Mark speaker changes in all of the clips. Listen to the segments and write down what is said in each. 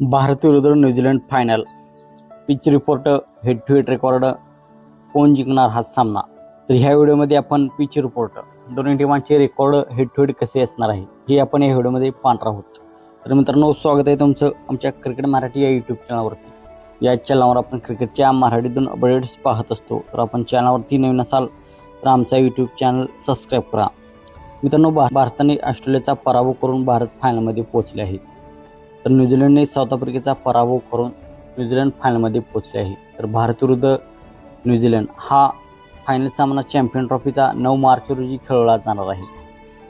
Speaker 1: भारत विरुद्ध New Zealand final pitch report head to head record कोण जिंकणार हा सामना? तर ह्या व्हिडिओमध्ये आपण पिच रिपोर्ट दोन्ही टीमांचे रेकॉर्ड हेड टू हेड कसे असणार आहे हे आपण या व्हिडिओमध्ये पाहणार आहोत. तर मित्रांनो स्वागत आहे तुमचं आमच्या क्रिकेट मराठी या यूट्यूब चॅनलवरती या चॅनलवर आपण क्रिकेटच्या मराठीतून अपडेट्स पाहत असतो. तर आपण चॅनलवरती नवीन असाल तर आमचा यूट्यूब चॅनल सबस्क्राईब करा. मित्रांनो भा भारताने ऑस्ट्रेलियाचा पराभव करून भारत फायनलमध्ये पोहोचले आहे. तर न्यूझीलंडने साऊथ आफ्रिकेचा पराभव करून न्यूझीलंड फायनलमध्ये पोहोचले आहे. तर भारत विरुद्ध न्यूझीलंड हा फायनल सामना चॅम्पियन ट्रॉफीचा नऊ मार्च रोजी खेळला जाणार आहे.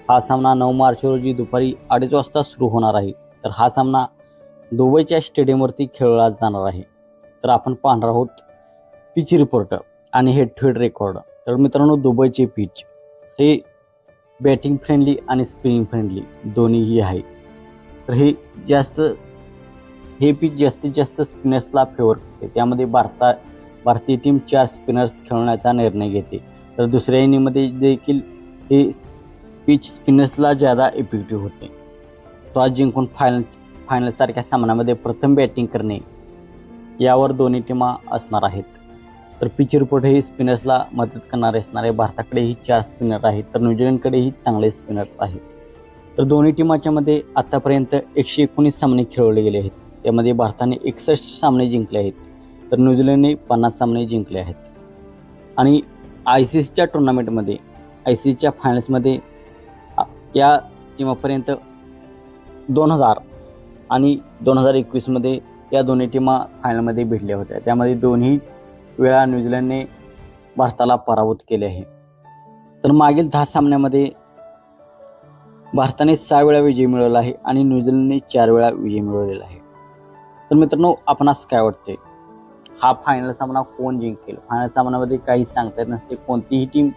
Speaker 1: हा सामना नऊ मार्च रोजी दुपारी अडीच वाजता सुरू होणार आहे. तर हा सामना दुबईच्या स्टेडियमवरती खेळला जाणार आहे. तर आपण पाहणार आहोत पिच रिपोर्ट आणि हेड टू हेड रेकॉर्ड तर मित्रांनो दुबईचे पिच हे बॅटिंग फ्रेंडली आणि स्पिनिंग फ्रेंडली दोन्हीही आहे. तर हे जास्त हे पीच जास्तीत जास्त स्पिनर्सला फेवर करते. त्यामध्ये भारता भारतीय टीम चार स्पिनर्स खेळण्याचा निर्णय घेते. तर दुसऱ्या इनिंगमध्ये देखील हे पिच स्पिनर्सला ज्यादा इफेक्टिव्ह होते. टॉस जिंकून फायनल फायनलसारख्या सामन्यामध्ये प्रथम बॅटिंग करणे यावर दोन्ही टीमा असणार आहेत. तर पिच रिपोर्ट हे स्पिनर्सला मदत करणारे असणार. आहे भारताकडेही चार स्पिनर आहेत. तर न्यूझीलंडकडेही चांगले स्पिनर्स आहेत. तर दोन्ही टीमाच्या मध्ये आतापर्यंत एकशे एकोणीस सामने खेळवले गेले आहेत. त्यामध्ये भारताने एकसष्ट सामने जिंकले आहेत. तर न्यूझीलंडने पन्नास सामने जिंकले आहेत. आणि आय सी सीच्या टुर्नामेंटमध्ये आय सी सीच्या फायनल्समध्ये या टीमापर्यंत दोन हजार आणि दोन हजार एकवीसमध्ये या दोन्ही टीमा फायनलमध्ये भेटल्या होत्या. त्यामध्ये दोन्ही वेळा न्यूझीलंडने भारताला पराभूत केले आहे. तर मागील दहा सामन्यामध्ये भारताने सहा वेळा विजय मिळवला आहे आणि न्यूझीलंडने चार वेळा विजय मिळवलेला आहे. तर मित्रांनो आपणास काय वाटते हा फायनल सामना कोण जिंकेल? फायनल सामन्यामध्ये काही सांगता येत नसते. कोणतीही टीम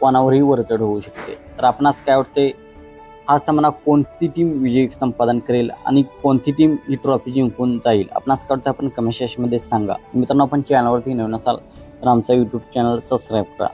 Speaker 1: कोणावरही वरचढ होऊ शकते. तर आपणास काय वाटते हा सामना कोणती टीम विजय संपादन करेल आणि कोणती टीम ही ट्रॉफी जिंकून जाईल? आपणास काय वाटतं आपण कमेंट सेक्शनमध्ये सांगा. मित्रांनो आपण चॅनलवरती नवीन असाल तर आमचा यूट्यूब चॅनल सबस्क्राईब करा.